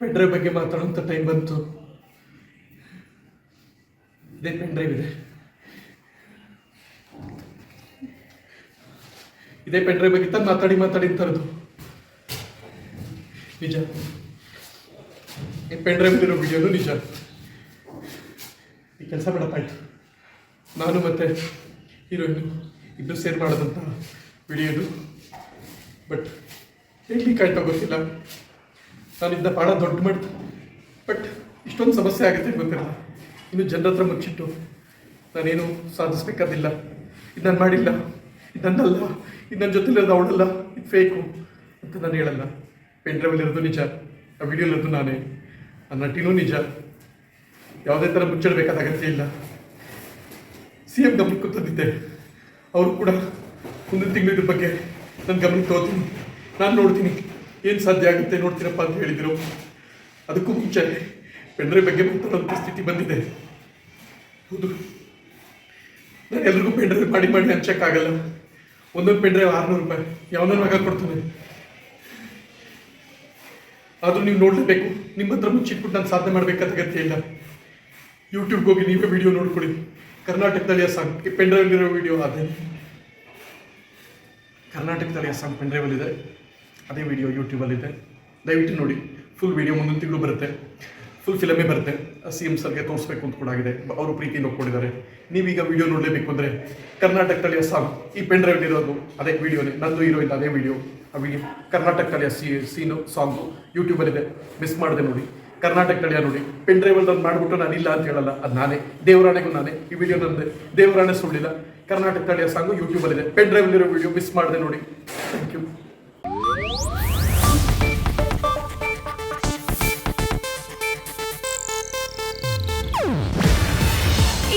Pen drive ಬಗ್ಗೆ ಮಾತಾಡುವಂಥ time ಬಂತು. ಇದೇ ಪೆಂಡ್ರೈವ್ ಇದೆ. ಇದೇ ಪೆಂಡ್ರೈವ್ ಬಗ್ಗೆ ತಂದು ಮಾತಾಡಿ ಮಾತಾಡಿ ತರದು ನಿಜ. ಈ ಪೆಂಡ್ರೈವ್ ಇರೋ ವಿಡಿಯೋನು ನಿಜ. ಈ ಕೆಲಸ ಮಾಡಪ್ಪಾಯ್ತು ನಾನು ಮತ್ತೆ ಹೀರೋಯಿನ್ ಇಬ್ಬರು ಸೇರ್ ಮಾಡೋದಂತ ವಿಡಿಯೋದು ಬಟ್ ಎಲ್ಲಿ ಕಾಯ್ತಾ ಗೊತ್ತಿಲ್ಲ ನಾನಿದ್ದ ಭಾಳ ದೊಡ್ಡ ಮಟ್ಟ ಬಟ್ ಇಷ್ಟೊಂದು ಸಮಸ್ಯೆ ಆಗುತ್ತೆ ಗೊತ್ತಿಲ್ಲ. ಇನ್ನು ಜನರ ಹತ್ರ ಮುಚ್ಚಿಟ್ಟು ನಾನೇನು ಸಾಧಿಸ್ಬೇಕಾದಿಲ್ಲ. ಇದು ನಾನು ಮಾಡಿಲ್ಲ. ಇದನ್ನಲ್ಲ ಇದು ನನ್ನ ಜೊತೆಲಿರೋದು ಅವಳಲ್ಲ. ಇದು ಫೇಕು ಅಂತ ನಾನು ಹೇಳಲ್ಲ. ಪೆನ್ ಡ್ರೈವಲ್ಲಿರೋದು ನಿಜ. ಆ ವಿಡಿಯೋಲಿರೋದು ನಾನೇ. ಆ ನಟಿನೂ ನಿಜ. ಯಾವುದೇ ಥರ ಮುಚ್ಚಿಡಬೇಕಾದ ಅಗತ್ಯ ಇಲ್ಲ. ಸಿ ಎಂ ಗಮನಕ್ಕೂ ತಂದಿದ್ದೆ ಅವರು ಕೂಡ ಮುಂದಿನ ತಿಂಗಳಿದ್ರ ಬಗ್ಗೆ ನನ್ನ ಗಮನಕ್ಕೆ ತೋತೀನಿ ನಾನು ನೋಡ್ತೀನಿ. ಏನು ಸಾಧ್ಯ ಆಗುತ್ತೆ ನೋಡ್ತೀರಪ್ಪ ಅಂತ ಹೇಳಿದರು. ಅದಕ್ಕೂ ಮುಂಚೆ ಪೆಂಡ್ರೆ ಬಗ್ಗೆ ಮಾತಾಡೋಂಥ ಸ್ಥಿತಿ ಬಂದಿದೆ. ಹೌದು. ನಾನು ಎಲ್ರಿಗೂ ಪೆಂಡ್ರೆ ಮಾಡಿ ಮಾಡಿ ಹಂಚಕ್ಕಾಗಲ್ಲ. ಒಂದೊಂದು ಪೆಂಡ್ರೆ ಆರುನೂರು ರೂಪಾಯಿ. ಯಾವನೋ ಮಗ ಕೊಡ್ತಾನೆ. ಆದರೂ ನೀವು ನೋಡಲೇಬೇಕು. ನಿಮ್ಮ ಹತ್ರ ಮುಚ್ಚಿಟ್ಬಿಟ್ಟು ನಾನು ಸಾಧನೆ ಮಾಡಬೇಕಾದ ಅಗತ್ಯ ಇಲ್ಲ. ಯೂಟ್ಯೂಬ್ಗೆ ಹೋಗಿ ನೀವೇ ವಿಡಿಯೋ ನೋಡ್ಕೊಳ್ಳಿ. ಕರ್ನಾಟಕದಲ್ಲಿ ಸಾಂಗ್ ಪೆಂಡ್ರೈವಲ್ಲಿರೋ ವಿಡಿಯೋ ಅದೇ ಕರ್ನಾಟಕದಲ್ಲಿ ಸಾಂಗ್ ಪೆಂಡ್ರೈವಲ್ಲಿದೆ ಅದೇ ವಿಡಿಯೋ ಯೂಟ್ಯೂಬಲ್ಲಿದೆ ದಯವಿಟ್ಟು ನೋಡಿ ಫುಲ್ ವಿಡಿಯೋ ಮುಂದಿನ ತಿಂಗಳು ಬರುತ್ತೆ. ಫುಲ್ ಫಿಲಮೇ ಬರುತ್ತೆ. ಸಿ ಎಂ ಸರ್ಗೆ ತೋರಿಸ್ಬೇಕು ಅಂತ ಕೂಡ ಆಗಿದೆ. ಅವರು ಪ್ರೀತಿಯಿಂದ ಒಪ್ಕೊಂಡಿದ್ದಾರೆ. ನೀವೀಗ ವಿಡಿಯೋ ನೋಡಲೇಬೇಕು ಅಂದರೆ ಕರ್ನಾಟಕದಲ್ಲಿ ಸಾಂಗ್ ಈ ಪೆನ್ ಡ್ರೈವ್ನಿರೋದು ಅದೇ ವಿಡಿಯೋನೇ ನಂದು ಹೀರೋ ಇಲ್ಲ ಅದೇ ವಿಡಿಯೋ ಆ ವಿಡಿಯೋ ಕರ್ನಾಟಕದಲ್ಲಿ ಸಿ ಸೀನು ಸಾಂಗು ಯೂಟ್ಯೂಬಲ್ಲಿದೆ ಮಿಸ್ ಮಾಡಿದೆ ನೋಡಿ. ಕರ್ನಾಟಕದಲ್ಲಿ ನೋಡಿ. ಪೆನ್ ಡ್ರೈವಲ್ಲಿ ನಾನು ಮಾಡಿಬಿಟ್ಟು ನಾನು ಇಲ್ಲ ಅಂತ ಹೇಳಲ್ಲ. ಅದು ನಾನೇ. ದೇವರಾಣೆಗೂ ನಾನೇ. ಈ ವಿಡಿಯೋ ನಂದೆ. ದೇವರಾಣೆ ಸುಳ್ಳಿಲ್ಲ. ಕರ್ನಾಟಕದಲ್ಲಿ ಸಾಂಗು ಯೂಟ್ಯೂಬಲ್ಲಿದೆ ಪೆನ್ ಡ್ರೈವಲ್ಲಿರೋ ವಿಡಿಯೋ ಮಿಸ್ ಮಾಡಿದೆ ನೋಡಿ. Thank you